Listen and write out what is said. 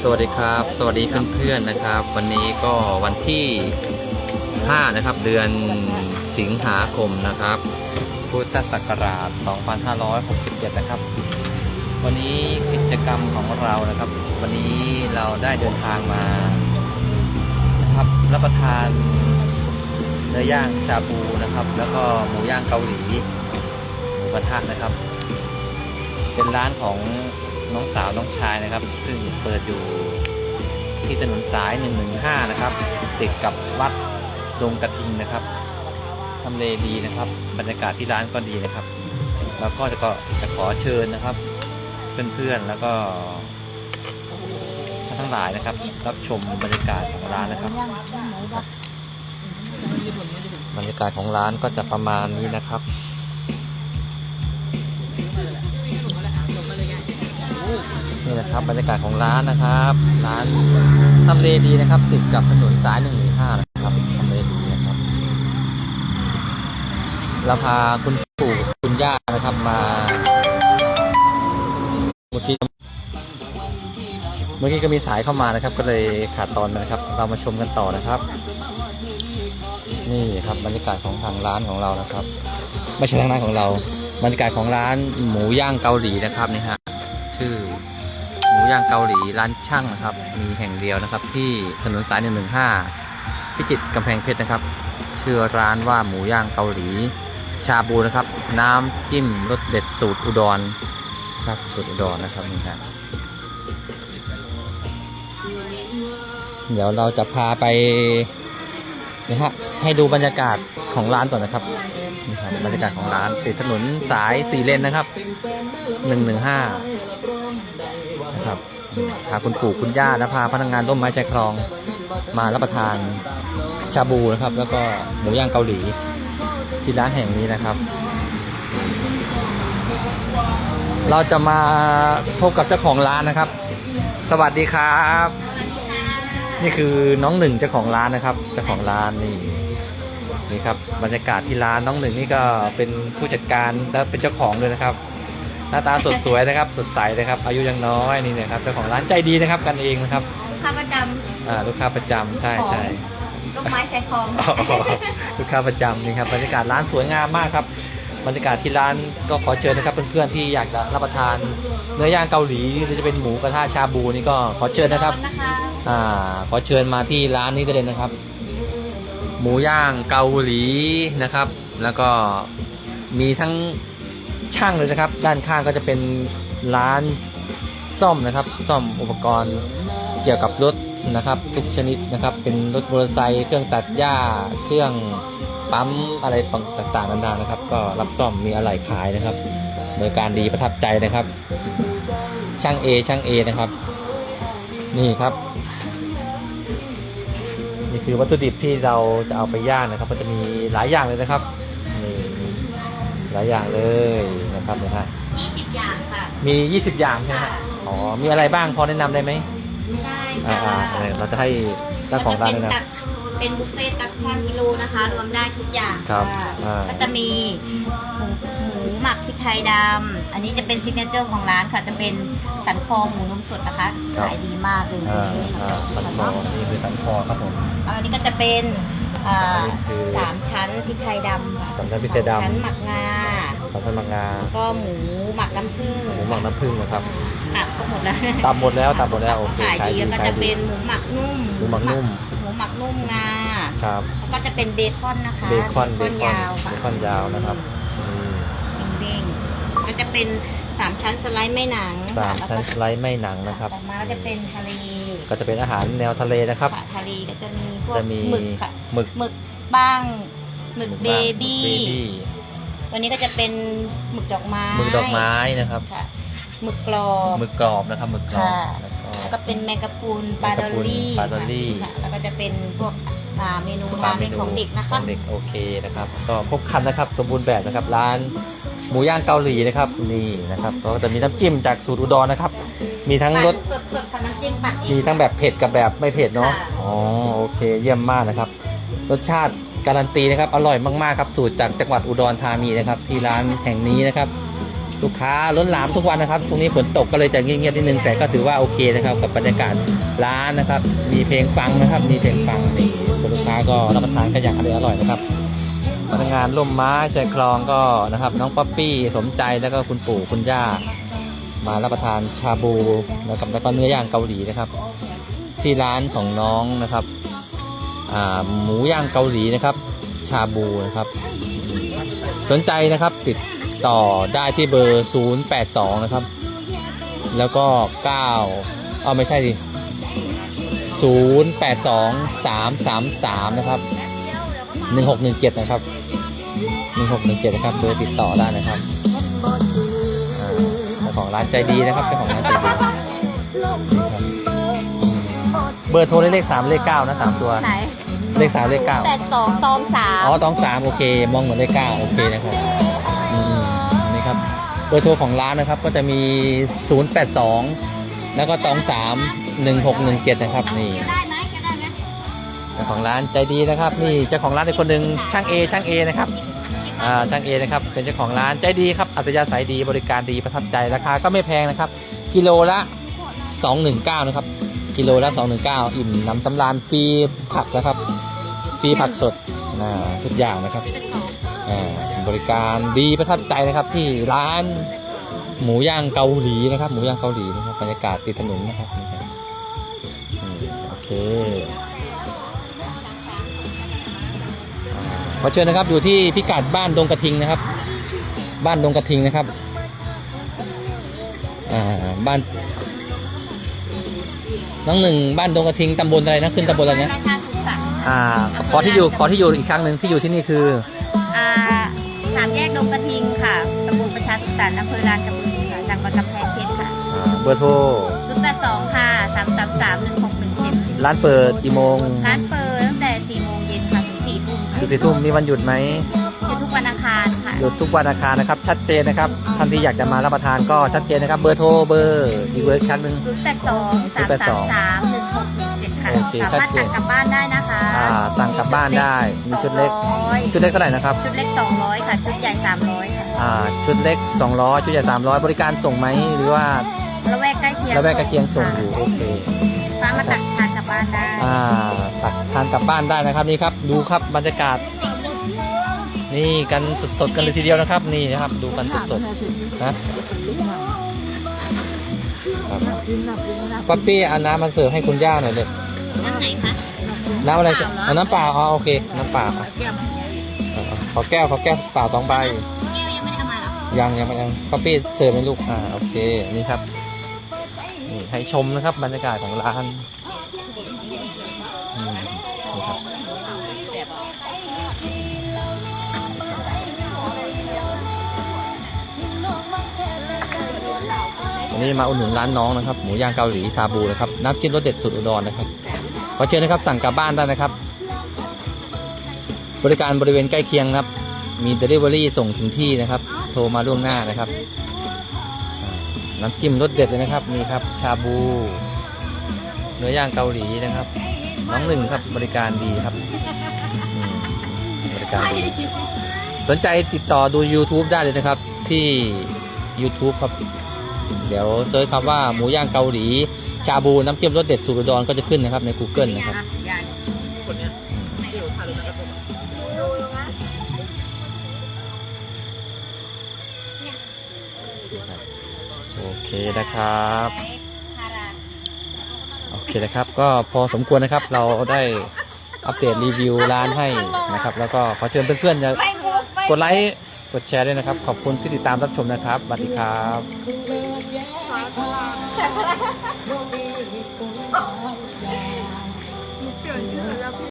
สวัสดีครับ สวัสดีเพื่อนๆนะครับ วันนี้ก็วันที่ 5 นะครับ เดือนสิงหาคมนะครับ พุทธศักราช 2567 นะครับ วันนี้กิจกรรมของเรานะครับ วันนี้เราได้เดินทางมานะครับรับประทานเนื้อย่างชาบูนะครับ แล้วก็หมูย่างเกาหลีหมูกระทะนะครับ เป็นร้านของ น้องสาวน้องชายนะครับ ซึ่งเปิดอยู่ที่ถนนสาย 115 นะครับติดกับวัดดงกระทิงนะครับทำเลดีนะครับ บรรยากาศที่ร้านก็ดีนะครับ แล้วก็จะก็จะขอเชิญนะครับ เพื่อนๆแล้วก็ทั้งหลายนะครับ รับชมบรรยากาศของร้านนะครับบรรยากาศของร้านก็จะประมาณนี้นะครับ นี่นะครับบรรยากาศของร้านนะครับ ร้านทำเลดีนะครับ ติดกับถนนสายหนึ่งหนึ่งห้านะครับทำเลดีนะครับเราพาคุณปู่คุณย่านะครับมาเมื่อกี้เมื่อกี้ก็มีสายเข้ามานะครับ ก็เลยขาดตอนนะครับ เรามาชมกันต่อนะครับ นี่ครับบรรยากาศของทางร้านของเรานะครับไม่ใช่ทางร้านของเราบรรยากาศของร้านหมูย่างเกาหลีนะครับนี่ฮะชื่อ หมูย่างเกาหลีร้านช่างนะครับ มีแห่งเดียวนะครับ ที่ถนนสาย 115 พิจิตรกำแพงเพชรนะครับ ชื่อร้านว่าหมูย่างเกาหลี ชาบูนะครับ น้ำจิ้มรสเด็ดสูตรอุดรครับสูตรอุดรนะครับนี่ครับเดี๋ยวเราจะพาไปนะฮะให้ดูบรรยากาศของร้านก่อนนะครับนี่ครับบรรยากาศของร้านติดถนนสายสี่เลนนะครับ 115นะครับ พาคุณปู่คุณย่าและพาพนักงานร่มไม้ใจคลองมารับประทานชาบูนะครับ แล้วก็หมูย่างเกาหลีที่ร้านแห่งนี้นะครับ เราจะมาพบกับเจ้าของร้านนะครับ สวัสดีครับ นี่คือน้องหนึ่งเจ้าของร้านนะครับ เจ้าของร้านนี่นี่ครับบรรยากาศที่ร้านน้องหนึ่งนี่ก็เป็นผู้จัดการและเป็นเจ้าของเลยนะครับ หน้าตาสดสวยนะครับ สดใสนะครับ อายุยังน้อยนี่นะครับเจ้าของร้านใจดีนะครับกันเองนะครับลูกค้าประจอ่าลูกค้าประจำใช่ใช่ำลูกไม้ชายคลองอ๋อลูกค้าประจำนี่ครับบรรยากาศร้านสวยงามมากครับบรรยากาศที่ร้านก็ขอเชิญนะครับเพื่อนๆที่อยากจะรับประทานเนื้อย่างเกาหลีหรือจะเป็นหมูกระทะชาบูนี่ก็ขอเชิญนะครับนะคะอ่าขอเชิญมาที่ร้านนี้ได้เลยนะครับ หมูย่างเกาหลีนะครับ แล้วก็มีทั้ง ช่างเลยนะครับ ด้านข้างก็จะเป็นร้านซ่อมนะครับ ซ่อมอุปกรณ์เกี่ยวกับรถนะครับ ทุกชนิดนะครับ เป็นรถมอเตอร์ไซค์เครื่องตัดหญ้า เครื่องปั๊มอะไรต่างๆนานานะครับ ก็รับซ่อมมีอะไหล่ขายนะครับบริการดีประทับใจนะครับ ช่างเอช่างเอนะครับ นี่ครับนี่คือวัตถุดิบที่เราจะเอาไปย่างนะครับมันจะมีหลายอย่างเลยนะครับ หลายอย่างเลยนะครับนะฮะ20อย่างค่ะมี 20 อย่างใช่ไหมฮะอ๋อมีอะไรบ้างพอแนะนำได้ไหมได้อ่าค่ะอ่าเราจะให้เจ้าของร้านเป็แนะนนตักเป็นบุฟเฟ่ต์ตักช่างกิโลนะคะ รวมได้ทุกอย่างครับะอ่าก็จะมีหมูหมูหมักพริกไทยดำอันนี้จะเป็นซิกเนเจอร์ของร้านค่ะ จะเป็นสันคอหมูนมสดนะคะขายดีมากเลยำอ่าอ่าสันคอนี่คือสันคอครับผมแล้วอันนี้ก็จะเป็น อ่าอันนี้คือสามชั้นพริกไทยดำค่ะสามชั้นพริกไทยดำ สามชั้นหมักงาสันคอมังงาก็หมูหมักน้ำผึ้งหมูหมักน้ำผึ้งนะครับหมักก็หมดแล้วตามหมดแล้วตามหมดแล้วโอเคขายขายดีดีแล้วก็ขายจะดี เป็นหมูหมักนุ่มหมูหมักนุ่ม หมูหมักนุ่มงาครับ แล้วก็จะเป็นเบคอนนะคะเบคอนเบคอนยาวเบค่ะคอนยาวนะครับอืมเด้งๆก็จะเป็นสามชั้นสไลด์ไม่หนังสามค่ะชั้นแล้วสก็ไลด์ไม่หนังนะครับต่อมาก็จะเป็นทะเล ก็จะเป็นอาหารแนวทะเลนะครับ ค่ะทะเลก็จะมีพวกจะมีหมึกค่ะหมึกหมึกบ้างหมึกเบบ้างบี้หมึก baby วันนี้ก็จะเป็นหมึกดอกไม้หมึกดอกไม้นะครับ ค่ะหมึกกรอบหมึกกรอบนะครับหมึกกรอบค่ะแล้วก็แล้วก็เป็นแมงกะพรุนปลาแมงดกะอลพรุนลี่ปลาดอลลี่ค่ะแล้วก็จะเป็นพวกอ่าเมนูราเมนของเด็กนะขคะองเด็กโอเคนะครับ ก็ครบครันนะครับ สมบูรณ์แบบนะครับร้านหมูย่างเกาหลีนะครับนี่นะครับก็จะมีน้ำจิ้มจากสูตรอุดรนะครับ มีทั้งรสสดสดๆค่ะน้ำจิ้มปัดเองมีทั้งแบบเผ็ดกับแบบไม่เผ็ดเนาะ ค่ะ อ๋อโอเคเยี่ยมมากนะครับ รสชาติการันตีนะครับ อร่อยมากๆครับ สูตรจากจังหวัดอุดรธานีนะครับ ที่ร้านแห่งนี้นะครับ ลูกค้าล้นหลามทุกวันนะครับช่วงนี้ฝนตกก็เลยจะเงียบๆนิดนึง แต่ก็ถือว่าโอเคนะครับกับบรรยากาศร้านนะครับ มีเพลงฟังนะครับ มีเพลงฟังนี่คุณลูกค้าก็รับประทานกันอย่างอร่อยๆนะครับ พนักงานร่มไม้ใจคลองก็นะครับ น้องป๊อปปี้สมใจแล้วก็คุณปู่คุณย่า มารับประทานชาบูนะครับแล้วก็เนื้อย่างเกาหลีนะครับ ที่ร้านของน้องนะครับหมูย่างเกาหลีนะครับ ชาบูนะครับ สนใจนะครับติดต่อได้ที่เบอร์ 082 นะครับ แล้วก็ 9 เอาไม่ใช่ดิ082 333 นะครับ 1617 นะครับ 1617 นะครับเบอร์ติดต่อได้นะครับ ของร้านใจดีนะครับเจ้าของร้านใจดีนะครับอืมเบอร์โทรเลข3เลข9นะ3ตัวไหนเลข3เลข9แปดสองตองสามอ๋อตองสามโอเค มองเหมือนเลขเก้าโอเคนะครับอืมนี่ครับเบอร์โทรของร้านนะครับก็จะมี082แล้วก็ตองสาม1617นะครับนี่จะได้ไหมจะได้ไหมเจ้าของร้านใจดีนะครับ นี่เจ้าของร้านอีกคนหนึ่งช่างเอช่างเอนะครับอ่า ช่างเอนะครับเป็นเจ้าของร้านใจดีครับอัตยาศัยดีบริการดีประทับใจราคาก็ไม่แพงนะครับ กิโลละ 219 นะครับ กิโลละ 219 อิ่มน้ำสำราญฟรีผักนะครับฟรีผักสดทุกอย่างนะครับอ่าบริการดีประทับใจนะครับที่ร้านหมูย่างเกาหลีนะครับ หมูย่างเกาหลีนะครับบรรยากาศติดถนนนะครับโอเค อ่าขอเชิญนะครับอยู่ที่พิกัดบ้านดงกระทิงนะครับ บ้านดงกระทิงนะครับอ่าบ้านน้องหนึ่งบ้านดงกระทิงตำบลอะไรนะขึ้นตำบลอะไรนะราคาถูกสั่งอ่าขอที่อยู่ขอที่อยู่อีกครั้งหนึ่งที่อยู่ที่นี่คืออ่าสามแยกดงกระทิงค่ะตำบลประชาสุขสันต์อำเภอลานกระบือค่ะจังหวัดกำแพงเพชรค่ะอ่าเบอร์โทรศูนย์แปดสองค่ะสามสามสามหนึ่งหกหนึ่งเจ็ดร้านเปิดกี่โมงร้านเปิ สี่ทุ่มค่ะจุดสี่ทุ่มมีวันหยุดไหมหยุดทุกวันอังคารค่ะหยุดทุกวันอังคารนะครับ ชัดเจนนะครับท่านที่อยากจะมารับประทานก็ชัดเจนนะครับ เบอร์โทรเบอร์อีกเบอร์อีกครั้งหนึ่ง ศูนย์แปดสองสามสามสามหนึ่งหกหนึ่งเจ็ดค่ะโอเคสามารถชัดเจนสั่งกลับบ้านได้นะคะอ่าสั่งกลับบ้านได้มีชุดเล็กสองร้อยชุดเล็กเท่าไหร่นะครับชุดเล็กสองร้อยค่ะ ชุดใหญ่สามร้อยค่ะอ่าชุดเล็ก 200 ชุดใหญ่ 300 บริการส่งไหมหรือว่าละแวกใกล้เคียงระแวกใกล้เคียงส่งอยู่โอเค สามารถตักทานกลับบ้านได้ อ่าตัก ทานกลับบ้านได้นะครับนี่ครับดูครับบรรยากาศ นี่กันสดๆกันเลยทีเดียวนะครับ นี่นะครับ ดูกันสดๆนะครับป๊อปปี้เอาน้ำมาเสิร์ฟให้คุณย่าหน่อยเลยน้ำไหนคะน้ำอะไรจะเอาน้ำเปล่าอ๋อโอเค น้ำเปล่าอะเอาเอาขอแก้วขอแก้วเปล่าสองใบแก้วยังไม่ได้เอามาเหรอยังยังไม่ยังป๊อปปี้เสิร์ฟให้ลูกอ่าโอเคนี่ครับนี่ให้ชมนะครับบรรยากาศของร้าน นี้มาอุดหนุนร้านน้องนะครับ หมูย่างเกาหลีชาบูนะครับ น้ำจิ้มรสเด็ดสุดอุดรนะครับ ขอเชิญนะครับสั่งกลับบ้านได้นะครับ บริการบริเวณใกล้เคียงครับ มี Delivery ส่งถึงที่นะครับ โทรมาล่วงหน้านะครับ น้ำจิ้มรสเด็ดเลยนะครับนี่ครับชาบู เนื้อย่างเกาหลีนะครับ น้องหนึ่งครับบริการดีครับบริการดีสนใจติดต่อดู YouTube ได้เลยนะครับที่ YouTube ครับ เดี๋ยวเซิร์ชคำว่าหมูย่างเกาหลีชาบูน้ำจิ้มรสเด็ดสูตรอุดรก็จะขึ้นนะครับใน Google นะครับยายโอเคนะครับโอเคนะครับก็พอสมควรนะครับเราได้อัปเดตรีวิวร้านให้นะครับ แล้วก็ขอเชิญเพื่อนๆจะไม่กูไม่กดไลค์กดแชร์ด้วยนะครับ ขอบคุณที่ติดตามรับชมนะครับสวัสดีครับ แสงพลัง เปลี่ยนชื่อแล้ว